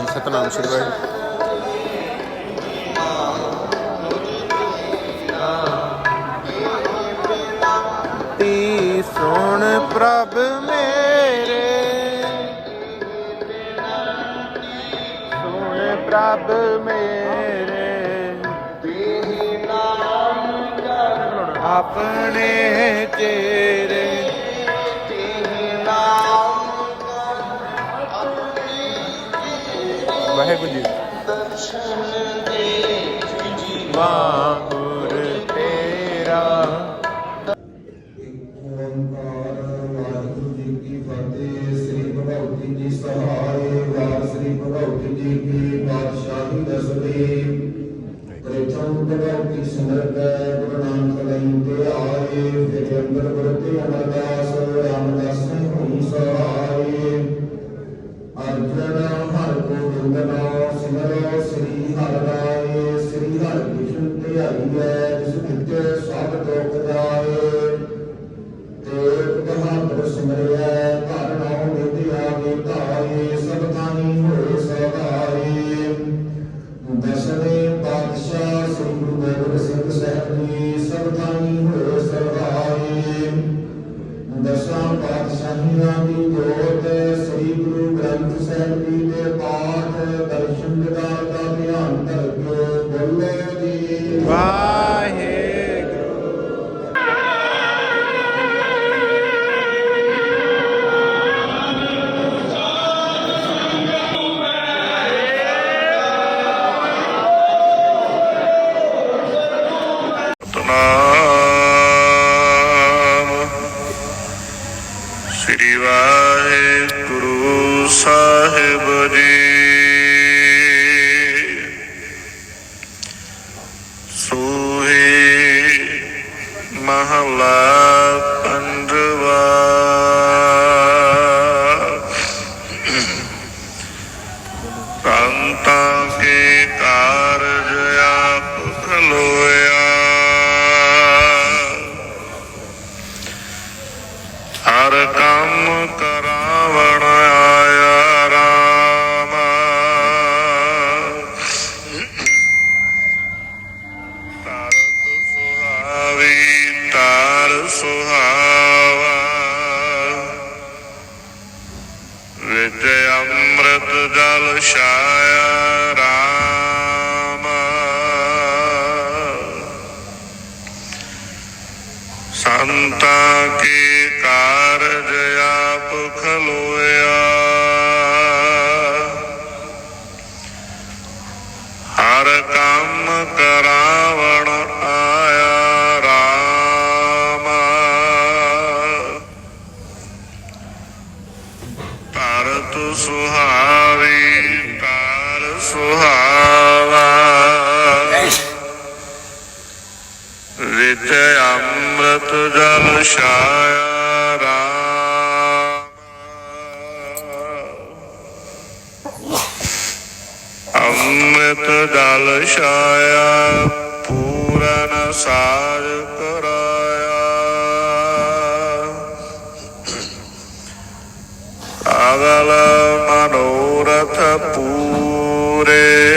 ਜੀ ਸਤਨਾਮ ਸ਼੍ਰੀ ਵਾਹਿਗੁਰੂ। ਤੀ ਸੁਣ ਪ੍ਰਭ ਮੇਰੇ। ਸੁਣ ਪ੍ਰਭ ਮੇਰੇ। ਆਪਣੇ ਤੇਰੇ Vai de. ਸੁਹਾਵਾ। ਵਿਦ ਅੰਮ੍ਰਿਤ ਜਲ ਛਾਇਆ ਰਾਮ। ਸੰਤਾਂ ਕੀ ਕਾਰਜ ਆਪ ਖਲੋਇਆ। ਹਰ ਕੰਮ ਕਰਾ Shara. अमृत दल छाया पूरन सार कराया अगल मनोरथ पूरे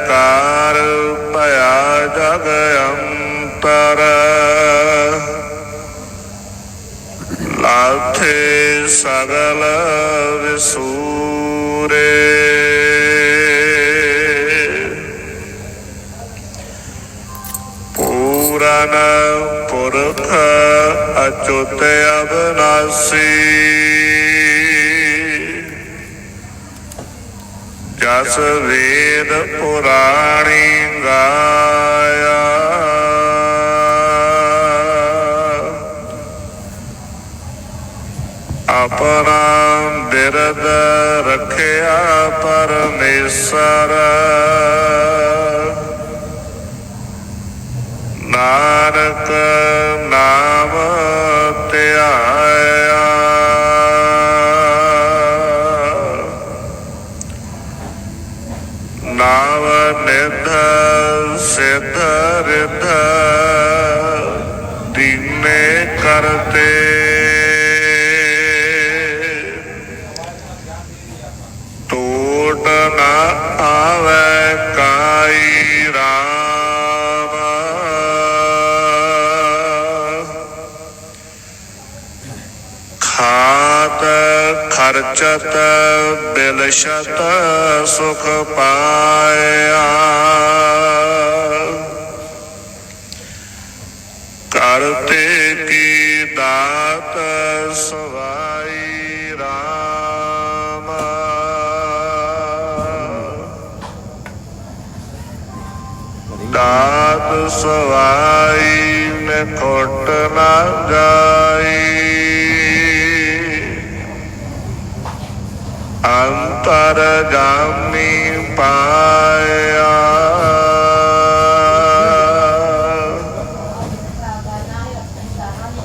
ਆਕਾਰ ਭਇਆ ਜਗ ਅੰਤਰ। ਲਾਥੇ ਸਗਲ ਵਿਸੂਰੇ। ਪੂਰਨ ਪੁਰਖ ਅਚੁੱਤ ਅਬਨਾਸੀ। ਜਸ ਵੇਦ ਪੁਰਾਣੀ ਗਾਇਆ। ਆਪਣਾ ਬਿਰਦ ਰੱਖਿਆ ਪਰਮੇਸ਼ਰ। ਨਾਨਕ ਸਰਚਤ ਬਿਲਸ਼ਤ ਸੁਖ ਪਾਇਆ ਕਰਤੇ ਕੀ ਦਾਤ ਸਵਾਈ ਰਾਮ ਦਾਤ ਸਵਾਈ ਮੈਂ ਖੋਟ ਨਾ ਜਾਈ ਅੰਤਰ ਜਾਮੀ ਪਾਇਆ।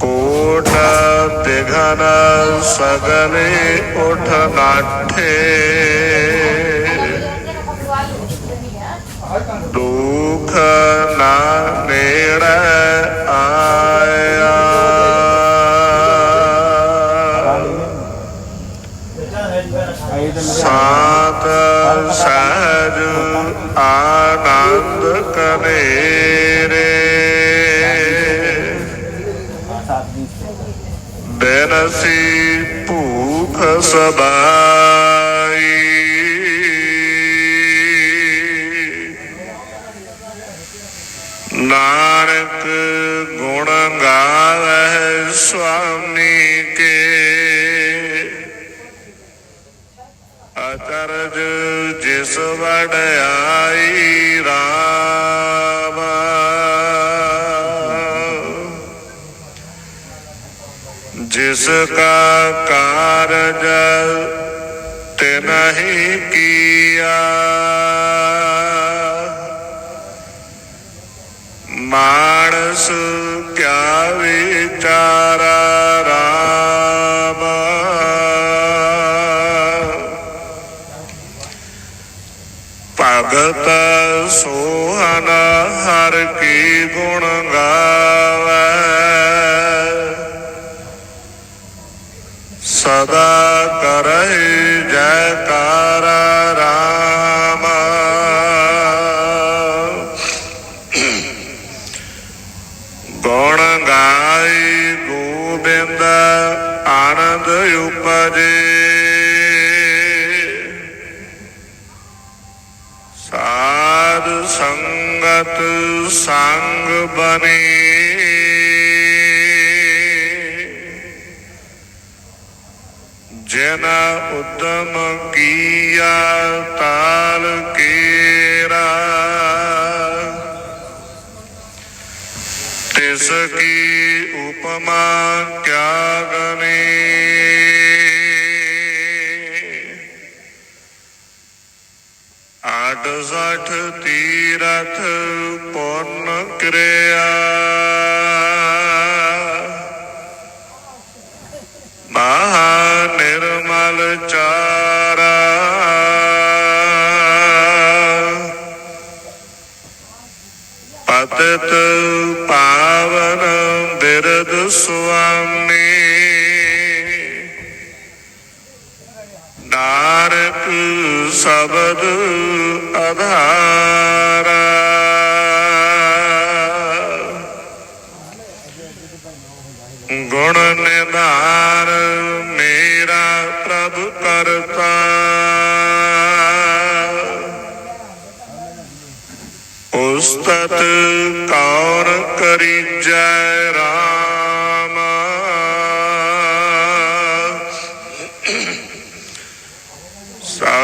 ਕੋਟ ਦਿਘਨ ਸਗਲੇ ਉਠ ਨਾਠੇ। ਦੁਖ ਨਾ ਨੇੜੇ ਸਾਤ ਸਹਿਜ ਆਨੰਦ ਕਨੇਰੇ। ਬੇਨਸੀ ਭੂਖ ਸਬਾਈ। ਨਾਨਕ ਗੁਣ ਗਾਵੇ ਸੁਆਮੀ ਕੇ ਅਚਰਜ ਜਿਸ ਵਡਿਆਈ ਰਾਮ। ਜਿਸ ਕਾ ਕਾਰਜ ਤੇ ਨਹੀਂ ਕੀਆ ਮਾਨਸ ਕਿਆ ਵਿਚਾਰਾ ਜਿਨ ਉਦਮ ਕੀਆ ਤਾਲ ਕੇਰਾ। ਤਿਸ ਕੀ ਉਪਮਾ ਕਿਆ ਗਨੇ। ਆਠ ਸਠ ਤੀਰਥ ਪੁੰਨ ਕਿਰਿਆ।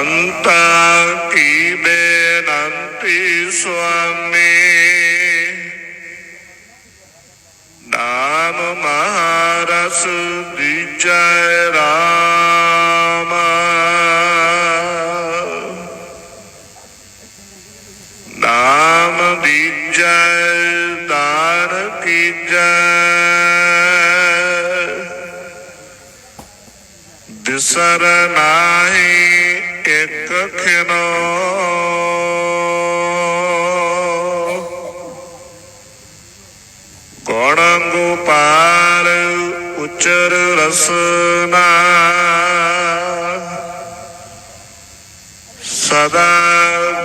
ਸੰਤਾ ਕੀ ਬੇਨੰਤੀ ਸੁਆਮੀ? ਨਾਮ ਮਹਾਰਸ ਦੀਜੈ ਰਾਮ। ਨਾਮ ਦੀਜੈ ਦਾਨ ਕੀਜੈ। ਦਿਸਰ ਨਾਹੀ ਇੱਕ ਖਿਨੋ। ਗੁਣ ਗੋਪਾਲ ਉਚਰ ਰਸਨਾ। ਸਦਾ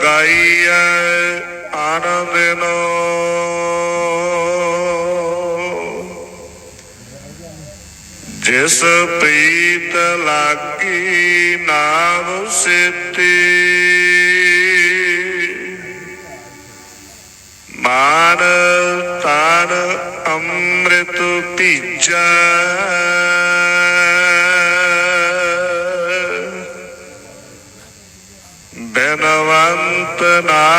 ਗਾਈਐ ਆਨੰਦਨੋ ਜਿਸ ਪ੍ਰੀਤ ਲਾਗੀ ਨਾਮ ਸਿੱਤੀ ਮਾਨ ਤਾਨ ਅੰਮ੍ਰਿਤ ਪੀਜੈ ਬਨਵੰਤ ਨਾਨਕ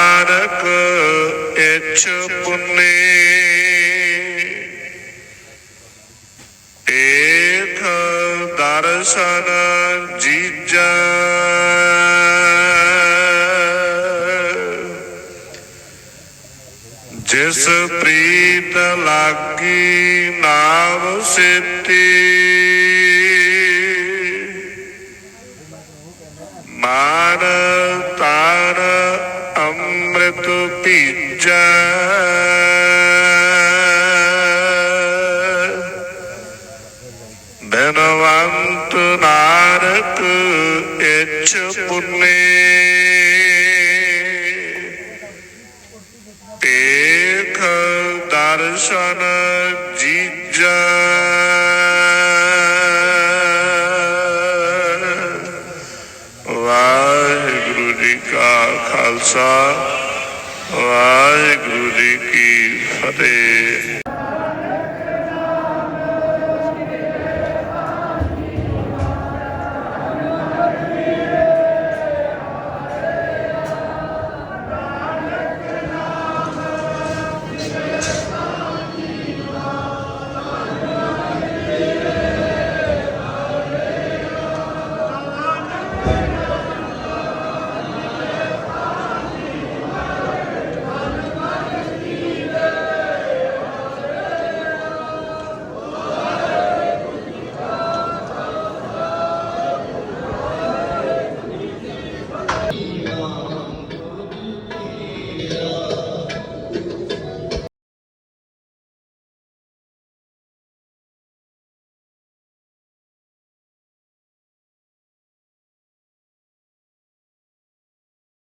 ਲਾਗੀ ਨਾਮ ਸਿੱਤੀ ਮਾਨ ਤਾਨ ਅੰਮ੍ਰਿਤ ਪੀਜੈ ਦਰਸ਼ਨ ਜੀਜੈ। ਵਾਹਿਗੁਰੂ ਜੀ ਕਾ ਖਾਲਸਾ ਵਾਹਿਗੁਰੂ ਜੀ ਕੀ ਫਤਿਹ।